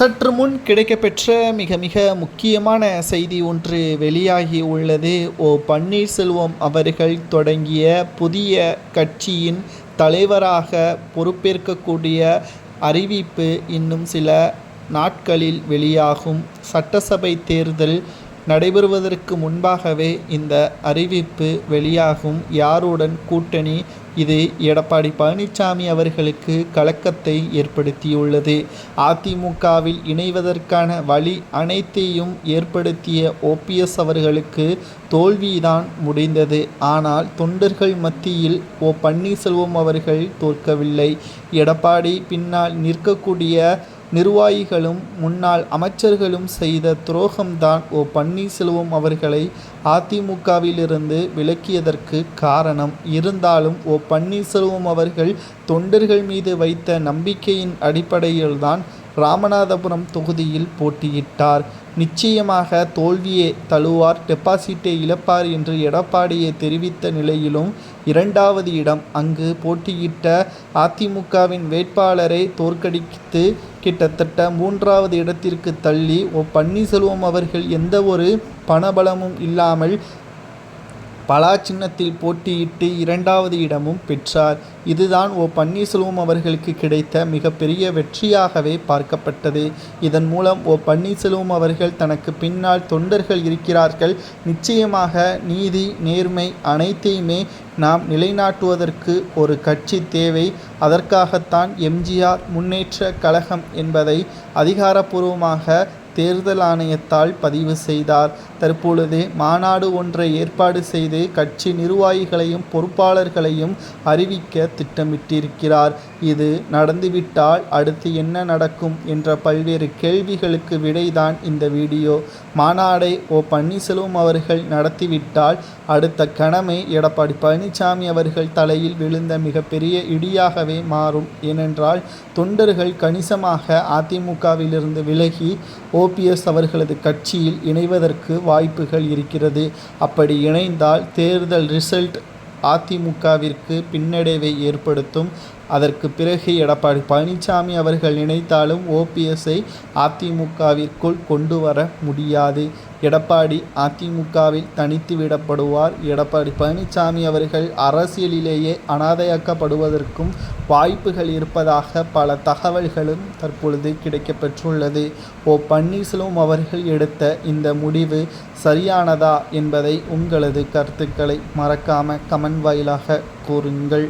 சற்று முன் கிடைக்கப்பெற்ற மிக மிக முக்கியமான செய்தி ஒன்று வெளியாகி உள்ளது. ஓ பன்னீர்செல்வம் அவர்கள் தொடங்கிய புதிய கட்சியின் தலைவராக பொறுப்பேற்கக்கூடிய அறிவிப்பு இன்னும் சில நாட்களில் வெளியாகும். சட்டசபை தேர்தல் நடைபெறுவதற்கு முன்பாகவே இந்த அறிவிப்பு வெளியாகும். யாருடன் கூட்டணி இது எடப்பாடி பழனிசாமி அவர்களுக்கு கலக்கத்தை ஏற்படுத்தியுள்ளது. அதிமுகவில் இணைவதற்கான வழி அனைத்தையும் ஏற்படுத்திய ஓபிஎஸ் அவர்களுக்கு தோல்விதான் முடிந்தது. ஆனால் தொண்டர்கள் மத்தியில் ஓ பன்னீர்செல்வம் அவர்கள் தோற்கவில்லை. எடப்பாடி பின்னால் நிற்கக்கூடிய நிர்வாகிகளும் முன்னாள் அமைச்சர்களும் செய்த துரோகம்தான் ஓ பன்னீர்செல்வம் அவர்களை அதிமுகவிலிருந்து விலக்கியதற்கு காரணம். இருந்தாலும் ஓ பன்னீர்செல்வம் அவர்கள் தொண்டர்கள் மீது வைத்த நம்பிக்கையின் அடிப்படையில்தான் ராமநாதபுரம் தொகுதியில் போட்டியிட்டார். நிச்சயமாக தோல்வியே தழுவார். டெபாசிட்டை இழப்பார் என்று எடப்பாடியை தெரிவித்த நிலையிலும் இரண்டாவது இடம் அங்கு போட்டியிட்ட அதிமுகவின் வேட்பாளரை தோற்கடித்து கிட்டத்தட்ட மூன்றாவது இடத்திற்கு தள்ளி ஓ பன்னீர்செல்வம் அவர்கள் எந்த ஒரு பணபலமும் இல்லாமல் பலா சின்னத்தில் போட்டியிட்டு இரண்டாவது இடமும் பெற்றார். இதுதான் ஓ பன்னீர்செல்வம் அவர்களுக்கு கிடைத்த மிகப்பெரிய வெற்றியாகவே பார்க்கப்பட்டது. இதன் மூலம் ஓ பன்னீர்செல்வம் அவர்கள் தனக்கு பின்னால் தொண்டர்கள் இருக்கிறார்கள். நிச்சயமாக நீதி நேர்மை அனைத்தையுமே நாம் நிலைநாட்டுவதற்கு ஒரு கட்சி தேவை. அதற்காகத்தான் எம்ஜிஆர் முன்னேற்ற கழகம் என்பதை அதிகாரப்பூர்வமாக தேர்தல் ஆணையத்தால் பதிவு செய்தார். தற்பொழுது மாநாடு ஒன்றை ஏற்பாடு செய்து கட்சி நிர்வாகிகளையும் பொறுப்பாளர்களையும் அறிவிக்க திட்டமிட்டிருக்கிறார். இது நடந்துவிட்டால் அடுத்து என்ன நடக்கும் என்ற பல்வேறு கேள்விகளுக்கு விடைதான் இந்த வீடியோ. மாநாடை ஓ பன்னீர்செல்வம் அவர்கள் நடத்திவிட்டால் அடுத்த கணமே எடப்பாடி பழனிசாமி அவர்கள் தலையில் விழுந்த மிகப்பெரிய இடியாகவே மாறும். ஏனென்றால் தொண்டர்கள் கணிசமாக அதிமுகவிலிருந்து விலகி ஓபிஎஸ் அவர்களது கட்சியில் இணைவதற்கு வாய்ப்புகள் இருக்கிறது. அப்படி இணைந்தால் தேர்தல் ரிசல்ட் அதிமுகவிற்கு பின்னடைவை ஏற்படுத்தும். அதற்கு பிறகு எடப்பாடி பழனிசாமி அவர்கள் நினைத்தாலும் ஓபிஎஸ்ஐ அதிமுகவிற்குள் கொண்டு வர முடியாது. எடப்பாடி அதிமுகவில் தனித்து விடப்படுவார். எடப்பாடி பழனிசாமி அவர்கள் அரசியலிலேயே அனாதையாக்கப்படுவதற்கும் வாய்ப்புகள் இருப்பதாக பல தகவல்களும் தற்பொழுது கிடைக்கப்பெற்றுள்ளது. ஓ பன்னீர்செல்வம் அவர்கள் எடுத்த இந்த முடிவு சரியானதா என்பதை உங்களது கருத்துக்களை மறக்காம கமெண்ட் வாயிலாக கூறுங்கள்.